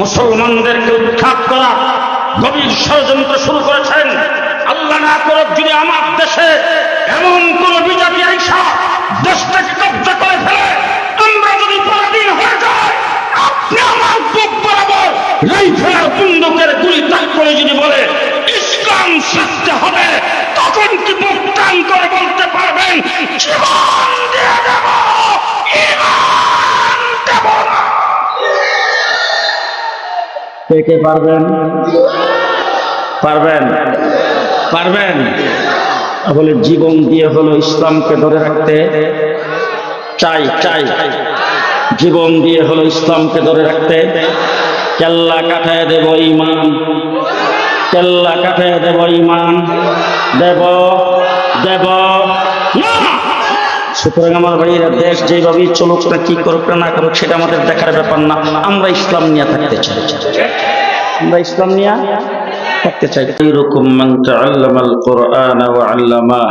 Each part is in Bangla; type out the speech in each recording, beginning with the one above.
মুসলমানদেরকে উৎখাত করা গভীর ষড়যন্ত্র শুরু করেছেন। আল্লাহ না করুক যদি আমার দেশে এমন কোন বিজাতি আইসা দেশটাকে কব্জা করে ফেলে, আমরা যদি পরাধীন হয়ে যাই, আপনি আমার বুক বরাবর রাইফেলের বন্দুকের গুলি তাক করে যদি বলে, ইসলাম শিখতে হবে, তখন কি বুক টান করে বলতে পারবেন? জীবন দিয়ে দেব, ইমান দেব না। কে কে পারবেন? পারবেন? পারবেন? বলে জীবন দিয়ে হলো ইসলামকে ধরে রাখতে চাই চাই। জীবন দিয়ে হলো ইসলামকে ধরে রাখতে কেল্লা কাটায় দেব ইমান। কেল্লা কাটায় দেব ইমান। দেব দেব, না! সুতরাং আমার ভাইয়েরা দেশ যেভাবেই চলুক না কি করুক না না করুক সেটা আমাদের দেখার ব্যাপার না আমরা ইসলাম নিয়ে থাকতে চাই আমরা ইসলাম নিয়ে থাকতে চাই এরকম মান তাআল্লামা আল কোরআন ওয়া আল্লামা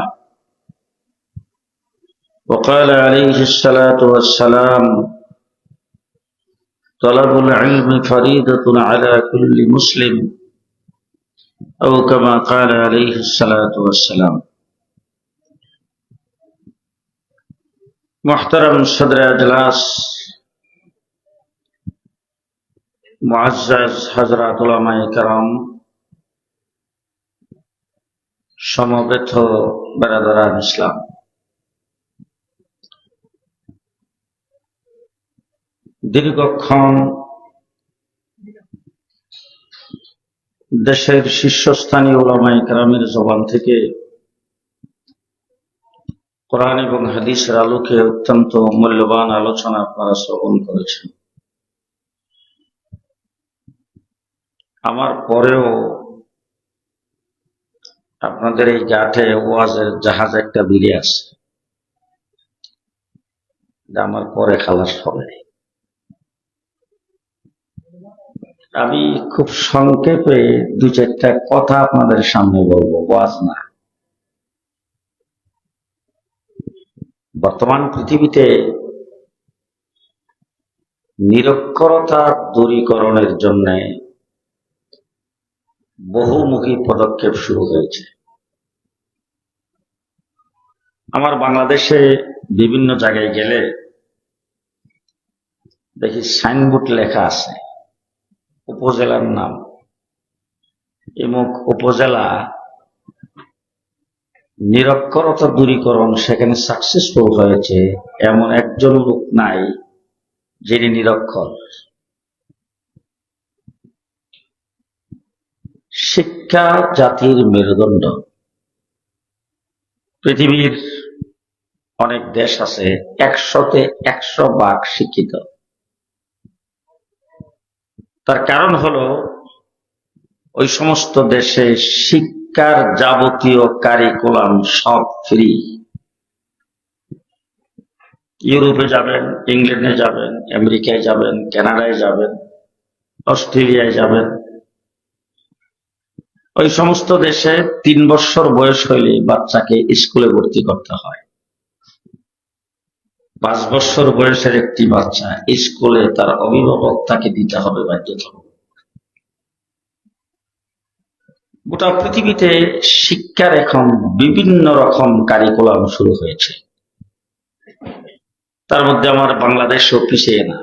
وقال عليه الصلاة والسلام طلب العلم فريضة على كل مسلم أو كما قال عليه الصلاة والسلام محترم صدر اجلاس মুআজ্জাজ হযরত উলামায়ে কেরাম সমবেত বেরাদারান ইসলাম দীর্ঘক্ষণ দেশের শীর্ষস্থানীয় ওলামায়ে কেরামের জবান থেকে কোরআন এবং হাদিসের আলোকে অত্যন্ত মূল্যবান আলোচনা আপনারা শ্রবণ করেছেন। আমার পরেও আপনাদের এই গাঠে ওয়াজের জাহাজ একটা বিড়ে আছে। আমার পরে খালাস হবে। আমি খুব সংক্ষেপে দু চারটা কথা আপনাদের সামনে বলব, ওয়াজ না। বর্তমান পৃথিবীতে নিরক্ষরতা দূরীকরণের জন্য বহুমুখী পদক্ষেপ শুরু হয়েছে। আমার বাংলাদেশে বিভিন্ন জায়গায় গেলে দেখি সাইনবোর্ড লেখা আছে, উপজেলার নাম। এমুক উপজেলা নিরক্ষরতা দূরীকরণ সেখানে সাকসেসফুল হয়েছে, এমন একজন লোক নাই যিনি নিরক্ষর। শিক্ষা জাতির মেরুদণ্ড। পৃথিবীর অনেক দেশ আছে, একশোতে একশো ভাগ শিক্ষিত। তার কারণ হলো, ওই সমস্ত দেশে শিক্ষার যাবতীয় কারিকুলাম সব ফ্রি ইউরোপে যাবেন, ইংল্যান্ডে যাবেন, আমেরিকায় যাবেন, কানাডায় যাবেন, অস্ট্রেলিয়ায় যাবেন। ওই সমস্ত দেশে তিন বছর বয়স হইলে বাচ্চাকে স্কুলে ভর্তি করতে হয়। পাঁচ বছর বয়সের একটি বাচ্চা স্কুলে তার অভিভাবক তাকে দিতে হবে বাধ্যতামূলক। গোটা পৃথিবীতে শিক্ষার এখন বিভিন্ন রকম কারিকুলাম শুরু হয়েছে। তার মধ্যে আমার বাংলাদেশও পিছিয়ে না।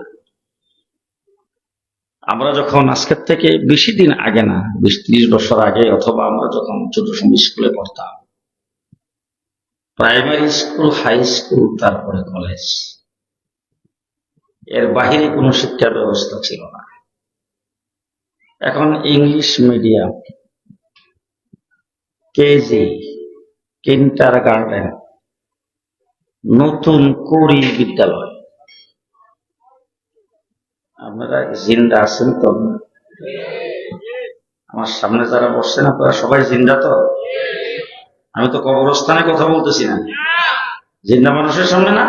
আমরা যখন আজকের থেকে বেশি দিন আগে না, বিশ ত্রিশ বছর আগে অথবা আমরা যখন ছোট সময় স্কুলে পড়তাম প্রাইমারি স্কুল হাই স্কুল তারপরে কলেজের বাহিরে কোনো শিক্ষা ব্যবস্থা ছিল না। এখন English medium KG kindergarten, নতুন কুড়ি বিদ্যালয়। আপনারা জিন্দা আছেন তো? আমার সামনে যারা বসছেন, আপনারা সবাই জিন্দা তো? আমি তো কবরস্থানে কথা বলতেছি না। জিন্দা মানুষের সামনে না?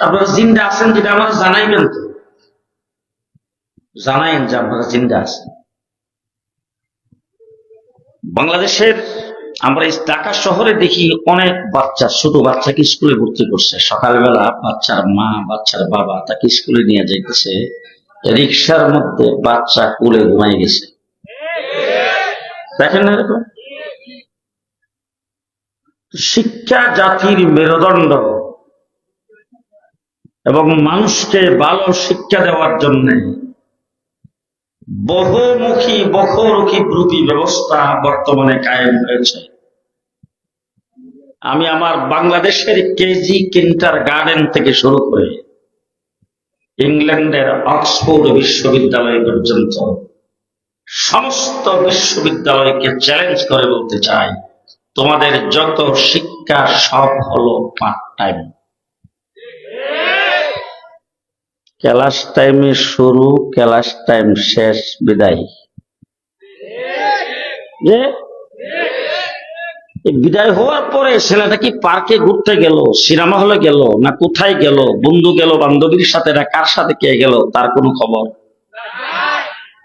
আপনারা জিন্দা আছেন যেটা আমার জানাইবেন তো? জানাইন যে আপনারা জিন্দা আছেন। বাংলাদেশের আমরা ঢাকা শহরে দেখি অনেক বাচ্চা, ছোট বাচ্চাকে স্কুলে ভর্তি করছে। সকালবেলা বাচ্চার মা, বাচ্চার বাবা তাকে স্কুলে নিয়ে যাইতেছে। রিক্সার মধ্যে বাচ্চা কুলে ঘুমাই গেছে। দেখেন না এরকম? শিক্ষা জাতির মেরুদণ্ড। এবং মানুষকে ভালো শিক্ষা দেওয়ার জন্য বহুমুখী বহুরুখী রূপী ব্যবস্থা বর্তমানে কায়েম হয়েছে। আমি আমার বাংলাদেশের কেজি কিন্টার গার্ডেন থেকে শুরু করে ইংল্যান্ডের অক্সফোর্ড বিশ্ববিদ্যালয় পর্যন্ত সমস্ত বিশ্ববিদ্যালয়কে চ্যালেঞ্জ করে বলতে চাই, তোমাদের যত শিক্ষা সব হলো পার্ট টাইম ক্লাস টাইমে শুরু, ক্লাস টাইম শেষ, বিদায়। বিদায় হওয়ার পরে ছেলেটা কি পার্কে ঘুরতে গেল, সিনেমা হলে গেল, না কোথায় গেল, বন্ধু গেল, বান্ধবীর সাথে, না কার সাথে কে গেল, তার কোনো খবর?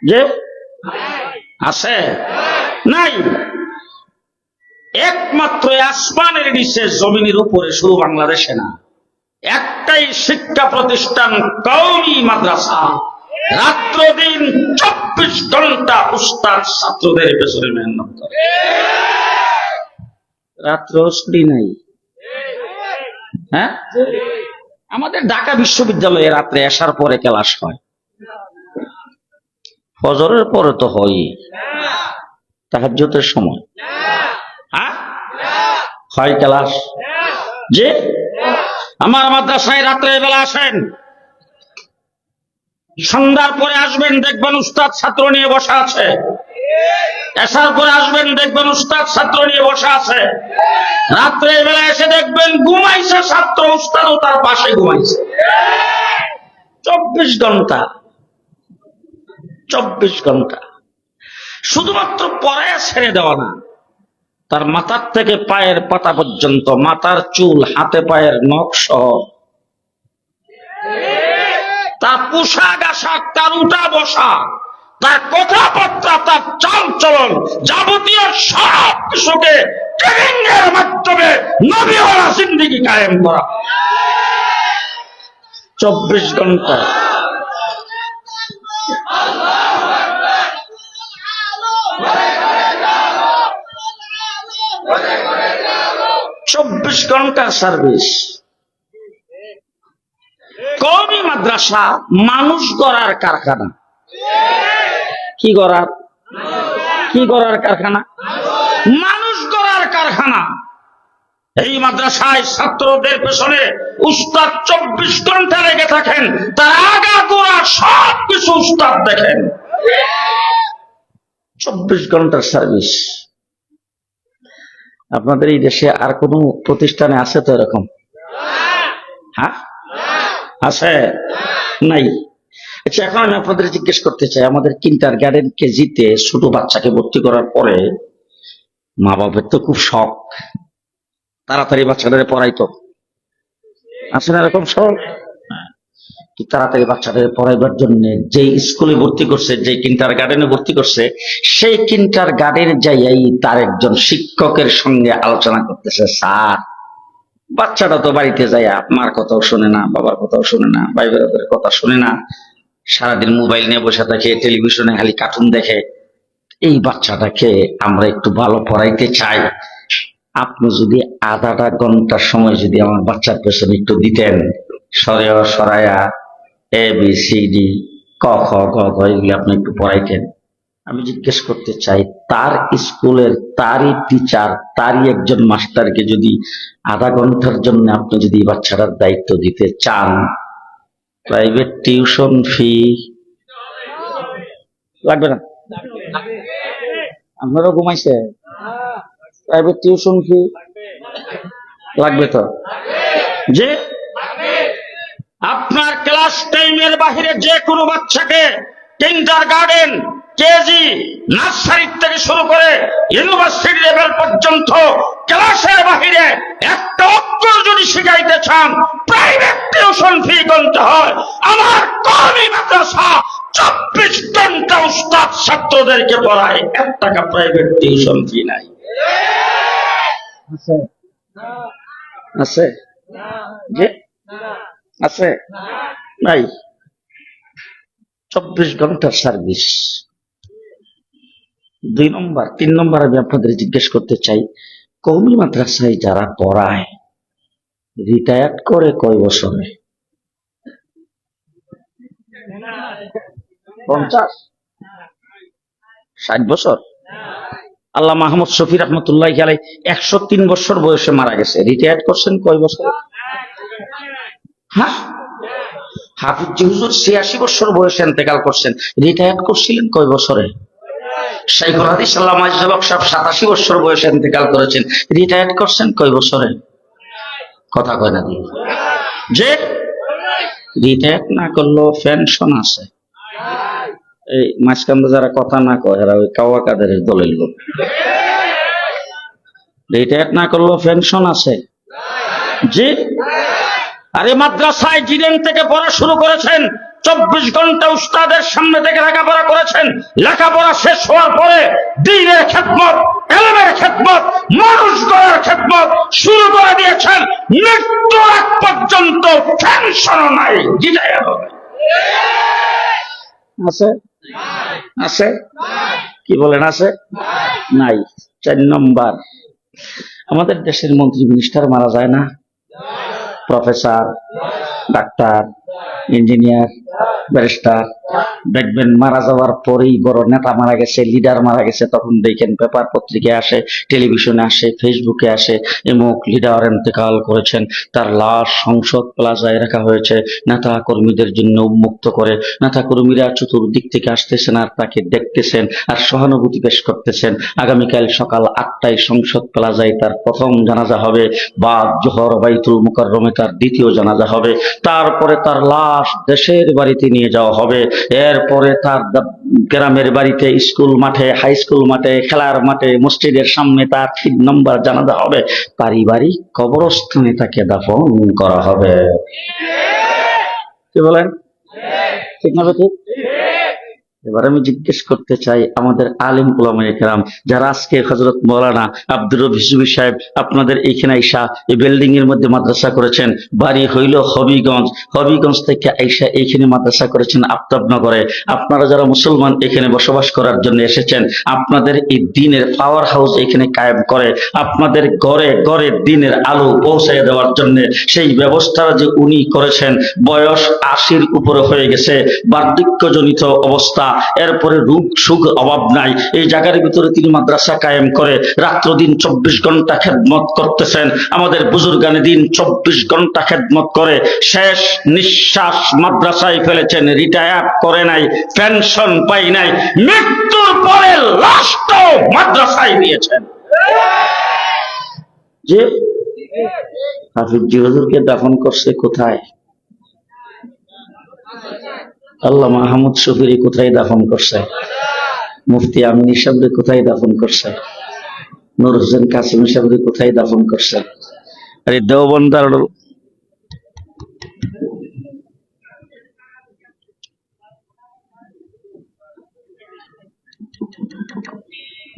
যে? আছে? নাই? একমাত্র আসমানের নিচে, জমিনের উপরে, শুধু বাংলাদেশে না। একটাই শিক্ষা প্রতিষ্ঠান কৌমি মাদ্রাসা। রাত্র দিন চব্বিশ ঘণ্টা উস্তাদ ছাত্রদের পেছনে মেহনত করে। রাত্র নাই। হ্যাঁ? আমাদের ঢাকা বিশ্ববিদ্যালয়ে রাত্রে আসার পরে ক্লাস হয়। ফজরের পরে তো হয়ই। তাহাজ্জতের সময়। হ্যাঁ? হয় ক্লাস। যে আমার মাদ্রাসায় রাত্রে বেলা আসেন। সন্ধ্যার পরে আসবেন, দেখবেন উস্তাদ ছাত্র নিয়ে বসা আছে। আসার পরে আসবেন, দেখবেন উস্তাদ ছাত্র নিয়ে বসা আছে। রাত্রে বেলা এসে দেখবেন ঘুমাইছে ছাত্র, উস্তাদও তার পাশে ঘুমাইছে। চব্বিশ ঘণ্টা। চব্বিশ ঘণ্টা। শুধুমাত্র পড়ায় ছেড়ে দেওয়া না তার মাথার থেকে পায়ের পাতা পর্যন্ত, মাথার চুল, হাতে পায়ের নখ সহ তার পোশাক আশাক, তার উঠা বসা, তার কথাবার্তা, তার চাল চলন যাবতীয় সব কিছুকে ট্রেনিং এর মাধ্যমে নবীওয়ালা জিন্দিগি কায়েম করা। চব্বিশ ঘণ্টা চব্বিশ ঘণ্টা সার্ভিস কমি মাদ্রাসা মানুষ গড়ার কারখানা? কি গড়ার? কি গড়ার কারখানা? মানুষ গড়ার কারখানা। এই মাদ্রাসায় ছাত্রদের পেছনে উস্তাদ চব্বিশ ঘণ্টা লেগে থাকেন, তার আগা গোড়া সব কিছু উস্তাদ দেখেন। চব্বিশ ঘণ্টার সার্ভিস আপনাদের এই দেশে আর কোন প্রতিষ্ঠানে আছে তো এরকম? হ্যাঁ? আছে? নাই। আচ্ছা এখন আমি আপনাদের জিজ্ঞেস করতে চাই, আমাদের কিন্টার গার্ডেন কেজিতে ছোট বাচ্চাকে ভর্তি করার পরে মা বাবার তো খুব শখ। তাড়াতাড়ি বাচ্চাদের পড়াইতো। আছে না এরকম শখ? কি তাড়াতাড়ি বাচ্চাদের পড়াইবার জন্য যে স্কুলে ভর্তি করছে যে কিন্টার গার্ডেনে ভর্তি করছে, সেই কিন্টার গার্ডেনে যাইয়াই তার একজন শিক্ষকের সঙ্গে আলোচনা করতেছে, স্যার, বাচ্চাটা তো বাড়িতে যায় মার কথাও শোনে না, বাবার কথাও শোনে না ভাই বোনের কথা শোনে না, সারাদিন মোবাইল নিয়ে বসে থাকে টেলিভিশনে খালি কার্টুন দেখে। এই বাচ্চাটাকে আমরা একটু ভালো পড়াইতে চাই। আপনি যদি আধাটা ঘণ্টার সময় যদি আমার বাচ্চার পেছনে একটু দিতেন সরেয়া সরায়া এ বি সি ডি ক, খ, গ, ঘ, এগুলি আপনি একটু পড়াইতেন। আমি জিজ্ঞেস করতে চাই, তার স্কুলের তারই টিচার তারই একজন মাস্টারকে যদি আধা ঘণ্টার জন্য আপনি যদি বাচ্চাটার দায়িত্ব দিতে চান প্রাইভেট টিউশন ফি লাগবে না? আপনারও ঘুমাইছে? প্রাইভেট টিউশন ফি লাগবে তো? যে? আপনার ক্লাস বাহিরে যে কোনো বাচ্চাকে কিন্টার গার্ডেন কেজি নার্সারি থেকে শুরু করে ইউনিভার্সিটি লেভেল পর্যন্ত ক্লাসের বাহিরে একটা অক্ষর যদি শিখাইতে চান প্রাইভেট টিউশন ফি গুনতে হয়। আমার কর্মী মাদ্রাসা চব্বিশ ঘণ্টা উস্তাদ ছাত্রদেরকে পড়ায়। এক টাকা প্রাইভেট টিউশন ফি নাই। আছে? আছে? যে? আছে? নাই। চব্বিশ ঘণ্টার সার্ভিস দুই নম্বর, তিন নম্বর আমি আপনাদের জিজ্ঞেস করতে চাই, কৌমি মাদ্রাসায় যারা পড়ায় রিটায়ার্ড করে কয় বছরে? পঞ্চাশ? ষাট বছর? আল্লাহ মাহমুদ শফি রহমতুল্লাহ আলাই একশো তিন বছর বয়সে মারা গেছে। রিটায়ার করছেন কয় বছর? হ্যাঁ? হাফিজ হুজুর ছিয়াশি বছর বয়সে ইন্তেকাল করছেন। রিটায়ার্ড করছিলেন কয় বছরে? শাইখুল হাদিস মাজহাবক সাহেব সাতাশি বছর বয়সে ইন্তেকাল করেছেন। রিটায়ার্ড করছেন কয় বছরে? কথা কয় না যে রিটায়ার্ড না করলেও পেনশন আছে। এই মাঝখান যারা কথা না কয়, এরা ওই কাওয়া কাদের দলের লোক। রিটায়ার্ড না করলেও পেনশন আছে। জি আরে মাদ্রাসায় জিরেন থেকে পড়া শুরু করেছেন, চব্বিশ ঘণ্টা উস্তাদের সামনে থেকে লেখাপড়া করেছেন, লেখাপড়া শেষ হওয়ার পরে দিনের খেদমত, এলমের খেদমত মানুষ গড়ার খেদমত শুরু করে দিয়েছেন মৃত্যু আগ পর্যন্ত পেনশনও নাই জিটাই আছে? আছে? কি বলেন, আছে? নাই, চার নম্বর। আমাদের দেশের মন্ত্রী মিনিস্টার মারা যায় না? profesor, dokter, insinyur, barista, দেখবেন মারা যাওয়ার পরেই বড় নেতা মারা গেছে লিডার মারা গেছে, তখন দেখেন পেপার পত্রিকায় আসে টেলিভিশনে আসে ফেসবুকে আসে, এমুক লিডার ইন্তেকাল করেছেন, তার লাশ সংসদ প্লাজায় রাখা হয়েছে নেতা কর্মীদের জন্য উন্মুক্ত করে নেতা কর্মীরা চতুর্দিক থেকে আসতেছেন আর তাকে দেখতেছেন আর সহানুভূতি পেশ করতেছেন। আগামীকাল সকাল আটটায় সংসদ প্লাজায় তার প্রথম জানাজা হবে বা জহর বাইতুল মুকাররমে তার দ্বিতীয় জানাজা হবে, তারপরে তার লাশ দেশের বাড়িতে নিয়ে যাওয়া হবে এরপরে তার গ্রামের বাড়িতে স্কুল মাঠে হাই স্কুল মাঠে খেলার মাঠে মসজিদের সামনে তার ঠিক নম্বর জানাজা হবে। পারিবারিক কবরস্থানে তাকে দাফন করা হবে। কি বলেন? ঠিক। না ঠিক এবার আমি জিজ্ঞেস করতে চাই আমাদের আলিম কেরাম, যারা আজকে হজরত মৌলানা আব্দুর রব সাহেব আপনাদের এইখানে আইসা এই বিল্ডিং এর মধ্যে মাদ্রাসা করেছেন, বাড়ি হইল হবিগঞ্জ। হবিগঞ্জ থেকে আইসা এইখানে মাদ্রাসা করেছেন আফতাবনগরে। আপনারা যারা মুসলমান এখানে বসবাস করার জন্য এসেছেন, আপনাদের এই দিনের পাওয়ার হাউস এখানে কায়েম করে, আপনাদের ঘরে ঘরে দিনের আলো পৌঁছায় দেওয়ার জন্য সেই ব্যবস্থাটা যে উনি করেছেন, বয়স আশির উপরে হয়ে গেছে। বার্ধক্যজনিত অবস্থা এরপরে রোগ, সুখ, অভাব নাই। এই জায়গার ভিতরে তিনি মাদ্রাসা কায়েম করে রাত্র দিন চব্বিশ ঘণ্টা খেদমত করতেছেন। আমাদের বুজুর্গানে দিন চব্বিশ ঘণ্টা খেদমত করে। শেষ নিঃশ্বাস মাদ্রাসায় ফেলেছেন, রিটায়ার করে নাই, পেনশন পাই নাই। মৃত্যুর পরে লাস্ট মাদ্রাসায় নিয়েছেন। যে হাফিজ জি হুজুরকে দাফন করছে কোথায়? আল্লাহ মাহমুদ শফিরি কোথায় দাফন করছে? মুফতি আমিন হিসাবে কোথায় দাফন করছে? নুর হোসেন কাসিম হিসাবে কোথায় দাফন করছে? আরে দেওবন্দার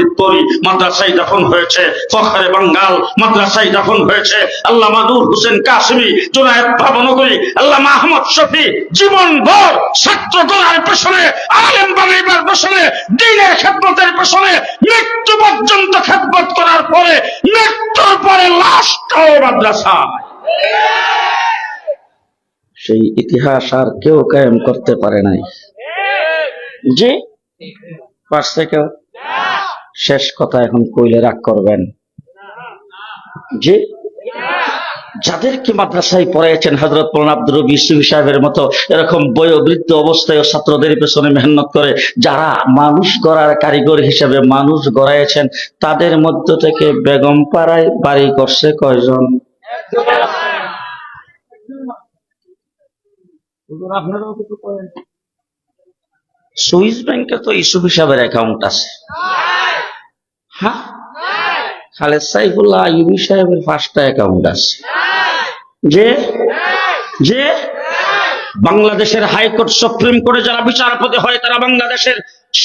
ফরিদপুরি মাদ্রাসায় দাফন হয়েছে। ফখরে বাঙ্গাল মাদ্রাসায় দাফন হয়েছে। আল্লাহ মাদুর হোসেন কাসমি জোনায়েদ ভাবনগরী আল্লাহ আহমদ শফি জীবন ভর ছাত্র গড়ার পেছনে আলেম বানাইবার পেছনে দিনের খেদমতের পেছনে মৃত্যু পর্যন্ত খেদমত করার পরে মৃত্যুর পরে লাশটাও মাদ্রাসা সেই ইতিহাস আর কেউ কায়েম করতে পারে নাই। জি? পারছে কেউ? শেষ কথা এখন কইলে রাগ করবেন। জি? যাদেরকে মাদ্রাসায় পড়াইছেন হজরত মৌলানা আব্দুর রবি সাহেবের মতো এরকম বয়োবৃদ্ধ অবস্থায় ছাত্রদের পেছনে মেহনত করে যারা মানুষ গড়ার কারিগর হিসেবে মানুষ গড়াইছেন তাদের মধ্য থেকে বেগম পাড়ায় বাড়ি করছে কয়জন? সুইস ব্যাংকে তো ইসুফ হিসাবের অ্যাকাউন্ট আছে। হ্যাঁ? খালেদ সাইফুল্লাহ ইউবি সাহেবের পাঁচটা অ্যাকাউন্ট আছে। যে? যে? বাংলাদেশের হাইকোর্ট সুপ্রিম কোর্টে যারা বিচারপতি হয় তারা বাংলাদেশের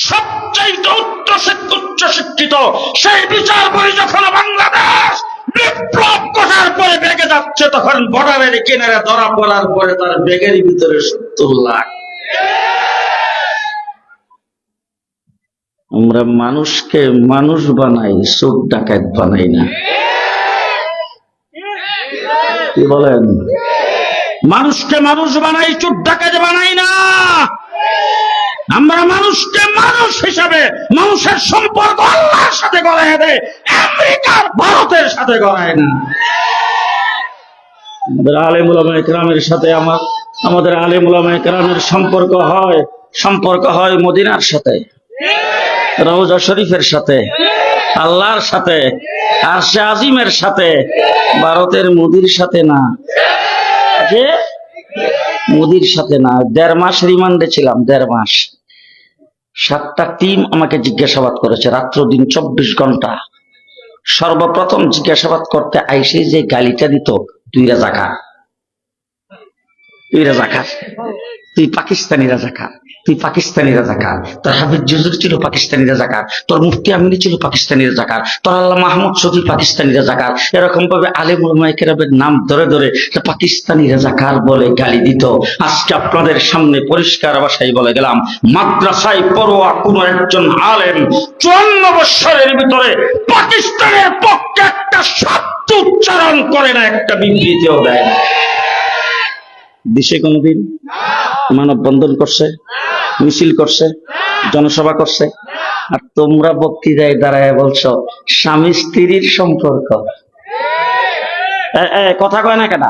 সবচাইতে উচ্চ শিক্ষিত উচ্চ শিক্ষিত সেই বিচারপতি যখন বাংলাদেশ বিপ্লব করার পরে বেগে যাচ্ছে তখন বর্ডারের কিনারে ধরা পড়ার পরে তার বেগের ভিতরে সত্তর লাখ। আমরা মানুষকে মানুষ বানাই চোখ ডাকাত বানাই না। কি বলেন? মানুষকে মানুষ বানাই চোখ ডাকাত বানাই না। আমরা মানুষকে মানুষ হিসাবে, মানুষের সম্পর্ক আল্লাহর সাথে গড়ায় দেয় আমেরিকার ভারতের সাথে গড়ায় না। আমাদের আলেমুলামা একরামের সাথে আমার, আমাদের আলেমুলামা একরামের সম্পর্ক হয় সম্পর্ক হয় মদিনার সাথে। রওজা শরীফের সাথে, আল্লাহর সাথে, আর আজিমের সাথে, ভারতের মোদির সাথে না। যে মোদির সাথে না, দেড় মাস রিমান্ডে ছিলাম, দেড় মাস। সাতটা টিম আমাকে জিজ্ঞাসাবাদ করেছে, রাত্র দিন চব্বিশ ঘণ্টা। সর্বপ্রথম জিজ্ঞাসাবাদ করতে আইসে যে গালিটা দিত তুই রাজাকার তুই রাজাকার তুই পাকিস্তানি রাজাকার, তুই পাকিস্তানি রাজাকার, তোর হাফিজ জুজুর ছিল পাকিস্তানি রাজাকার, তোর মুফতি আমিনী ছিল পাকিস্তানি রাজাকার, তোর আল্লাহ মাহমুদ শফি পাকিস্তানি রাজাকার এরকম ভাবে আলেম উলামায়ে নাম ধরে ধরে পাকিস্তানি রাজাকার বলে গালি দিত। আজকে আপনাদের সামনে পরিষ্কার ভাষায় বলে গেলাম, মাদ্রাসায় পড়ুয়া কোন একজন আলেম চুয়ান্ন বৎসরের ভিতরে পাকিস্তানের পক্ষে একটা শব্দ উচ্চারণ করে না, একটা বিবৃতিও দেয় না। দেশে কোনোদিন মানববন্ধন করছে, মিছিল করছে, জনসভা করছে। আর তোমরা বক্তৃতায় দাঁড়ায় বলছো, স্বামী স্ত্রীর সম্পর্ক। কথা কয় না কেনা?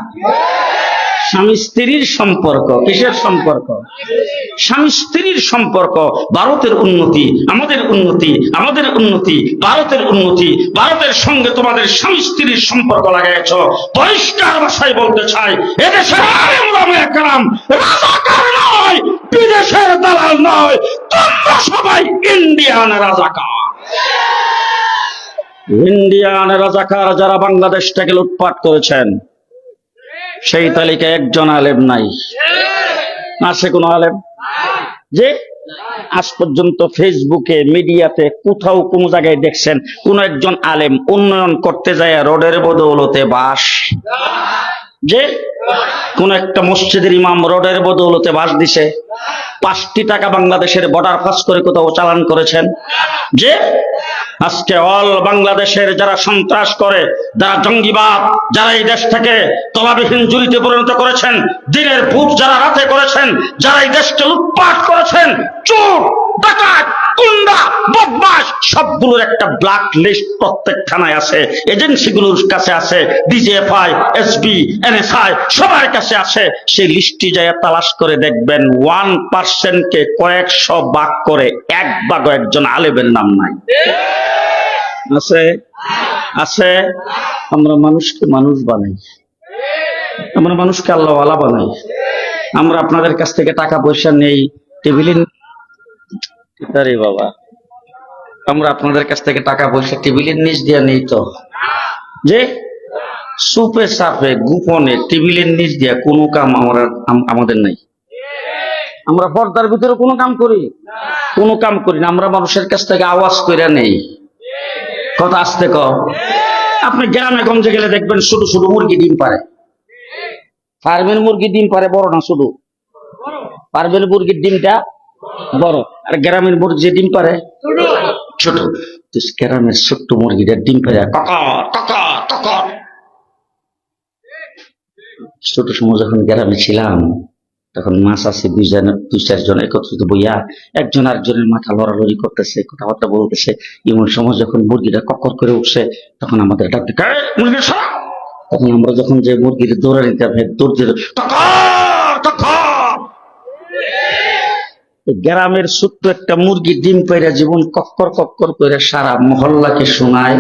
স্বামী স্ত্রীর সম্পর্ক। কিসের সম্পর্ক? স্বামী স্ত্রীর সম্পর্ক, ভারতের উন্নতি, আমাদের উন্নতি আমাদের উন্নতি, ভারতের উন্নতি, ভারতের সঙ্গে তোমাদের স্বামী স্ত্রীর সম্পর্ক লাগাইছ পরিষ্কার ভাষায় বলতে চাই, এদেশের বিদেশের দালাল নয়, তোমরা সবাই ইন্ডিয়ান রাজাকার। ইন্ডিয়ান রাজাকার যারা বাংলাদেশটাকে লুটপাট করেছেন সেই তালিকায় একজন আলেম নাই। আছে কোন আলেম? যে আজ পর্যন্ত ফেসবুকে, মিডিয়াতে কোথাও কোন জায়গায় দেখছেন কোন একজন আলেম উন্নয়ন করতে যায় রোডের বদৌলতে বাস। যে কোন একটা মসজিদের ইমাম রোডের বদৌলতে বাস দিছে। পাঁচটি টাকা বাংলাদেশের বর্ডার পাস করে কোথাও চালান করেছেন? যে? আজকে অল বাংলাদেশের যারা সন্ত্রাস করে, যারা জঙ্গিবাদ, যারা এই দেশ থেকে তলাবিহীন জুড়িতে পরিণত করেছেন, দিনের ভূত যারা রাতে করেছেন, যারা এই দেশকে লুটপাট করেছেন, চোর! কয়েকশো বাক করে এক একজন আলেবের নাম নাই। আছে? আছে? আমরা মানুষকে মানুষ বানাই। আমরা মানুষকে আল্লাহওয়ালা বানাই। আমরা আপনাদের কাছ থেকে টাকা পয়সা নেই, টেবিলে আমরা আপনাদের কাছ থেকে টাকা পয়সা টেবিলের নিচ দিয়ে নেই তো? যে? সুপে সাপে গোপনে টেবিলের নিচ দিয়ে কোনো কাম আমরা আমাদের নাই। আমরা পর্দার ভিতরে কোনো কাম করি? কোনো কাম করি না। আমরা মানুষের কাছ থেকে আওয়াজ করে নেই। কথা আসতে ক আপনি গ্রামে গঞ্জে গেলে দেখবেন শুধু শুধু মুরগি ডিম পারে। ফার্মের মুরগি ডিম পারে, বড় না শুধু ফার্মের মুরগির ডিমটা বড়। আর গ্রামের মুরগি যে ডিম পারে ছোট। তো গ্রামের ছোট্ট মুরগিটা ডিম পারে ছোট সময় যখন গ্রামে ছিলাম তখন মাছ আছে দুইজন দুই চারজন একত্রিত বইয়া একজন আরেকজনের মাথা লড়ালড়ি করতেছে কথাবার্তা বলতেছে। এমন সময় যখন মুরগিটা কক্কর করে উঠছে তখন আমাদের ডাকতে! তখন আমরা যখন যে মুরগির দৌড়া নিতে হবে দৌড় দিতে গ্রামের ছোট্ট একটা মুরগি ডিম পেরে জীবন কক্কর কক্কর করে সারা মহল্লাকে শোনায়,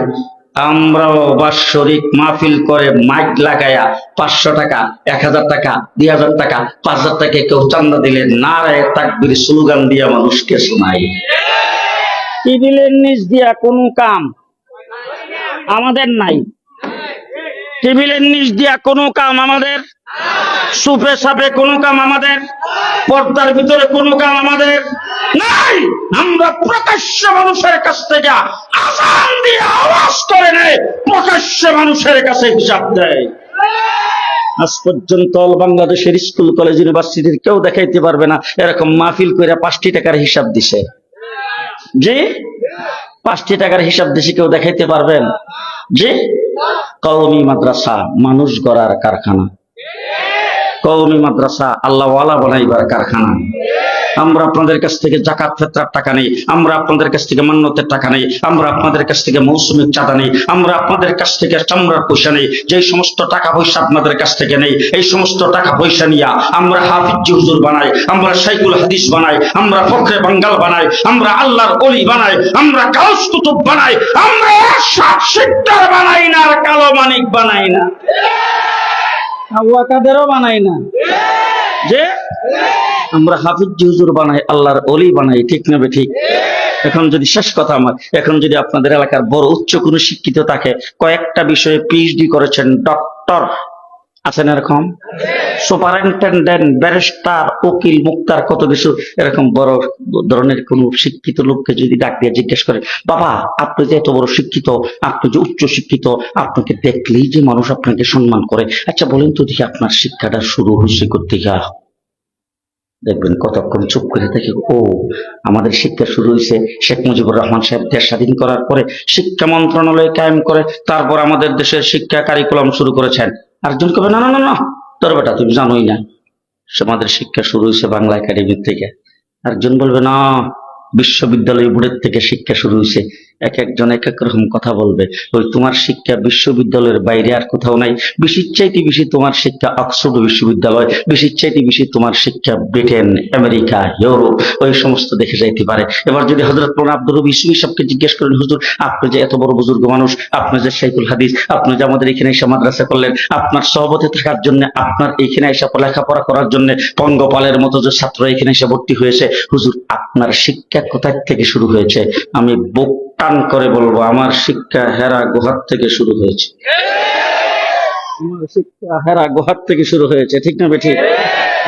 আমরাও বাৎসরিক মাহফিল করে মাইক লাগায়া পাঁচশো টাকা, এক হাজার টাকা, দুই হাজার টাকা, পাঁচ হাজার টাকা কেউ চান্দা দিলে না নারায় তাকবির স্লোগান দিয়া মানুষকে শোনাই টেবিলের নিচ দিয়া কোন কাম? আমাদের নাই। টেবিলের নিচ দিয়া কোনো কাম আমাদের? সুপে সাপে কোনো কাম আমাদের, পর্দার ভিতরে কোনো কাম আমাদের নাই। আমরা প্রকাশ্য মানুষের কাছ থেকে আসান দিয়ে আওয়াজ করে নেয় প্রকাশ্য মানুষের কাছে হিসাব দেয়। আজ পর্যন্ত অল বাংলাদেশের স্কুল, কলেজ ইউনিভার্সিটির কেউ দেখাইতে পারবে না, এরকম মাহফিল করে পাঁচটি টাকার হিসাব দিছে। জি? পাঁচটি টাকার হিসাব দিছে, কেউ দেখাইতে পারবেন? জি? কওমি মাদ্রাসা, মানুষ গড়ার কারখানা। কওমি মাদ্রাসা আল্লাহওয়ালা বানাইবার কারখানা। আমরা আপনাদের কাছ থেকে জাকাত ফেতরার টাকা নেই, আমরা আপনাদের কাছ থেকে মান্যতের টাকা নেই, আমরা আপনাদের কাছ থেকে মৌসুমিক চাঁদা নেই, আমরা আপনাদের কাছ থেকে চামড়ার পয়সা নেই যে সমস্ত টাকা পয়সা আপনাদের কাছ থেকে নেই, এই সমস্ত টাকা পয়সা নিয়ে আমরা হাফিজ হুজুর বানাই, আমরা সাইকুল হাদিস বানাই, আমরা ফখরে বাঙ্গাল বানাই, আমরা আল্লাহর অলি বানাই, আমরা কাউস কুতুব বানাই, আমরা বানাই না আর কালো মানিক বানাই না। কাদেরও বানাই না। যে? আমরা হাফিজ হুজুর বানাই, আল্লাহর অলি বানাই, ঠিক নেবে ঠিক? এখন যদি শেষ কথা আমার, এখন যদি আপনাদের এলাকার বড় উচ্চ কোনো শিক্ষিত থাকে, কয়েকটা বিষয়ে পিএইচডি করেছেন ডক্টর আছেন এরকম? সুপারিনটেন্ডেন্ট, ব্যারিস্টার, উকিল, মুক্তার কত কিছু এরকম বড় ধরনের কোন শিক্ষিত লোককে যদি ডাক দিয়ে জিজ্ঞেস করে, বাবা, আপনি যে এত বড় শিক্ষিত, আপনি যে উচ্চ শিক্ষিত, আপনাকে দেখলেই যে মানুষ আপনাকে সম্মান করে। আচ্ছা বলেন তো দেখি আপনার শিক্ষাটা শুরু হয়েছে করতে গিয়া দেখবেন কতক্ষণ চুপ করে দেখি ও, আমাদের শিক্ষা শুরু হয়েছে শেখ মুজিবুর রহমান সাহেব দেশ স্বাধীন করার পরে শিক্ষা মন্ত্রণালয় কায়েম করে, তারপর আমাদের দেশের শিক্ষা কারিকুলাম শুরু করেছেন। আরেকজন কবে, না না না না, তোর বেটা তুমি জানোই না। আমাদের শিক্ষা শুরু হয়েছে বাংলা একাডেমির থেকে। আরেকজন বলবে, না, বিশ্ববিদ্যালয় বোর্ডের থেকে শিক্ষা শুরু হয়েছে। এক একজন এক এক রকম কথা বলবে। ওই তোমার শিক্ষা বিশ্ববিদ্যালয়ের বাইরে আর কোথাও নাই। বেশির চাইতে বেশি তোমার শিক্ষা অক্সফোর্ড বিশ্ববিদ্যালয়, বেশির চাইতে বেশি তোমার শিক্ষা ব্রিটেন, আমেরিকা, ইউরোপ, ওই সমস্ত দেখে যাইতে পারে। এবার যদি হজরত মোলানা আব্দুল রবি ইসমি সাহেবকে জিজ্ঞেস করেন, হুজুর, আপনি যে এত বড় বুজুর্গ মানুষ, আপনি যে শাইকুল হাদিস, আপনি যে আমাদের এখানে এসে মাদ্রাসা করলেন, আপনার সভাপতি থাকার জন্য, আপনার এখানে এসে লেখাপড়া করার জন্য পঙ্গপালের মতো যে ছাত্র এখানে এসে ভর্তি হয়েছে, হুজুর, আপনার শিক্ষা কোথায় থেকে শুরু হয়েছে? আমি বুক টান করে বলব, আমার শিক্ষা হেরা গুহার থেকে শুরু হয়েছে। আমার শিক্ষা হেরা গুহার থেকে শুরু হয়েছে, ঠিক না বেঠিক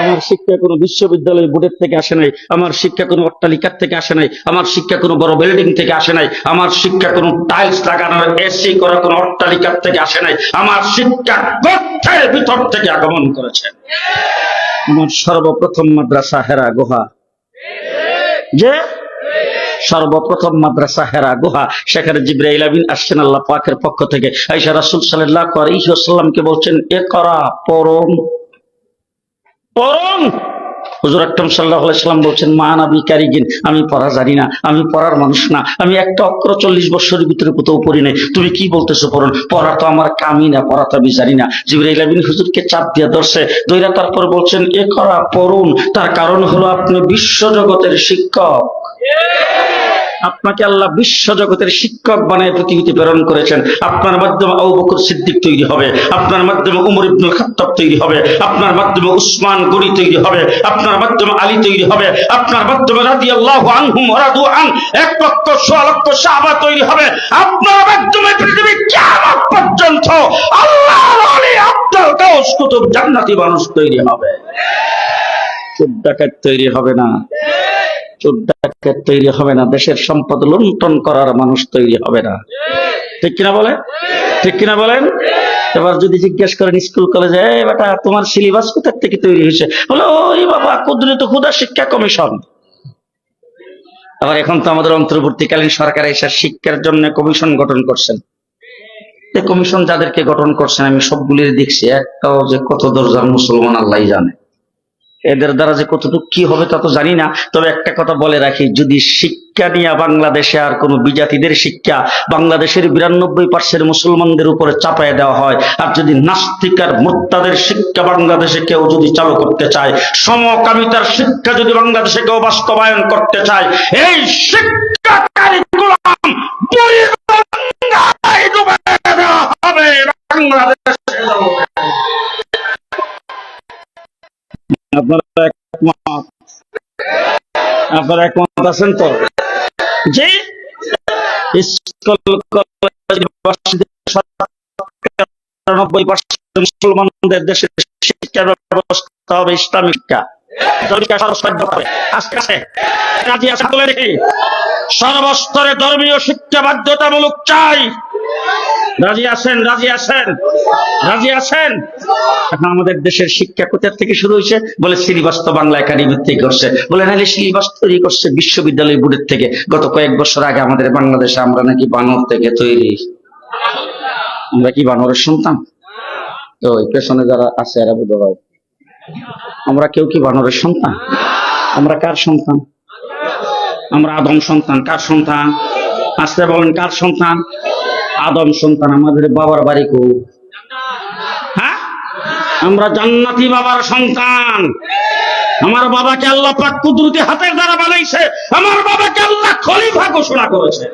আমার শিক্ষা কোনো বিশ্ববিদ্যালয় বোর্ডের থেকে আসে নাই, আমার শিক্ষা কোনো অট্টালিকার থেকে আসে নাই, আমার শিক্ষা কোনো বড় বিল্ডিং থেকে আসে নাই, আমার শিক্ষা কোনো টাইলস লাগানোর এসি করা কোনো অট্টালিকার থেকে আসে নাই, আমার শিক্ষা গর্তের ভিতর থেকে আগমন করেছে। আমার সর্বপ্রথম মাদ্রাসা হেরা গুহা। যে সর্বপ্রথম মাদ্রাসা হেরা গুহা। সেখানে জিব্রাইল আমিন আসছেন আল্লাহ পাকের পক্ষ থেকে। আইসা রাসূল সাল্লাল্লাহু আলাইহি ওয়াসাল্লামকে বলছেন, এ করা পরম পরম হুজুর আকরাম আলাইহি সাল্লাম বলছেন, মা নাবি কারিগিন, আমি পড়া জানি না, আমি পড়ার মানুষ না, আমি একটা অক্ষর চল্লিশ বছরের ভিতরে কোথাও পড়ি নাই। তুমি কি বলতেছো পড়ুন? পড়া তো আমার কামই না, পড়া তো আমি জানি না। জিবরাইল হুজুরকে চাপ দিয়ে ধরছে দইরা তারপর বলছেন, এ করা, পড়ুন। তার কারণ হলো আপনি বিশ্ব জগতের শিক্ষক। আপনাকে আল্লাহ বিশ্ব জগতের শিক্ষক বানায় পৃথিবীতে প্রেরণ করেছেন। আপনার মাধ্যমে আবু বকর সিদ্দিক তৈরি হবে। আপনার মাধ্যমে উমর ইবনুল খাত্তাব তৈরি হবে। আপনার মাধ্যমে উসমান গনি তৈরি হবে। আপনার মাধ্যমে আলী তৈরি হবে। আপনার মাধ্যমে রাদিয়াল্লাহু আনহুম রাদু আন এক লক্ষ, সোয়া লক্ষ সাহাবা তৈরি হবে। আপনার মাধ্যমে পৃথিবী কিয়ামত পর্যন্ত আল্লাহর ওলি আব্দুল গাউস কুতুব জান্নাতি মানুষ তৈরি হবে। চোদ্দ ডাকাত তৈরি হবে না। চোদ্দাকে তৈরি হবে না, দেশের সম্পদ লুণ্ঠন করার মানুষ তৈরি হবে না। ঠিক কিনা বলে ঠিক কিনা বলেন? এবার যদি জিজ্ঞেস করেন স্কুল কলেজে বেটা, তোমার সিলেবাস কোথা থেকে তৈরি হয়েছে? বলে, ওই বাবা কুদরত ক্ষুদা শিক্ষা কমিশন। আবার এখন তো আমাদের অন্তর্বর্তীকালীন সরকার এসে শিক্ষার জন্য কমিশন গঠন করছেন। কমিশন যাদেরকে গঠন করছেন, আমি সবগুলির দেখছি, একটাও যে কত দরজার মুসলমান আল্লাহ জানে। এদের দ্বারা যে কতটুকু কি হবে তা তো জানি না। তবে একটা কথা বলে রাখি, যদি শিক্ষা নিয়ে বাংলাদেশে আর কোন বিজাতিদের শিক্ষা বাংলাদেশের বিরানব্বই পার্সেন্ট মুসলমানদের উপরে চাপায় দেওয়া হয়, আর যদি নাস্তিক আর মোত্তাদের শিক্ষা বাংলাদেশে কেউ যদি চালু করতে চায়, সমকামিতার শিক্ষা যদি বাংলাদেশে কেউ বাস্তবায়ন করতে চায়, এই শিক্ষা কারিকুলাম বহির্বাংলায় ডুবে আপনারা একমত? আপনারা একমত আছেন তো? জি মুসলমানদের দেশের শিক্ষা ব্যবস্থা হবে শিক্ষা সর্বস্তরে ধর্মীয় শিক্ষা বাধ্যতামূলক চাই। রাজি আছেন রাজি আছেন রাজি আছেন? এখন আমাদের দেশের শিক্ষা কোথা থেকে শুরু হয়েছে? বলে শ্রীবাস্ত বাংলা একাডেমি থেকে করছে। বলে নাহলে শ্রীবাস তৈরি করছে বিশ্ববিদ্যালয় বোর্ডের থেকে। গত কয়েক বছর আগে আমাদের বাংলাদেশে আমরা নাকি বানর থেকে তৈরি। আমরা কি বানরের সন্তান? তো পেছনে যারা আছে, এরা বোধ আমরা কেউ কি বানরের সন্তান? আমরা কার সন্তান? আমরা আদম সন্তান। কার সন্তান? আসতে বলেন, কার সন্তান? আদম সন্তান আমাদের বাবার বাড়ি কো? হ্যাঁ? আমরা জান্নাতি বাবার সন্তান। আমার বাবাকে আল্লাহ পাক কুদরতি হাতের দ্বারা বানাইছে। আমার বাবাকে আল্লাহ খলিফা ঘোষণা করেছে।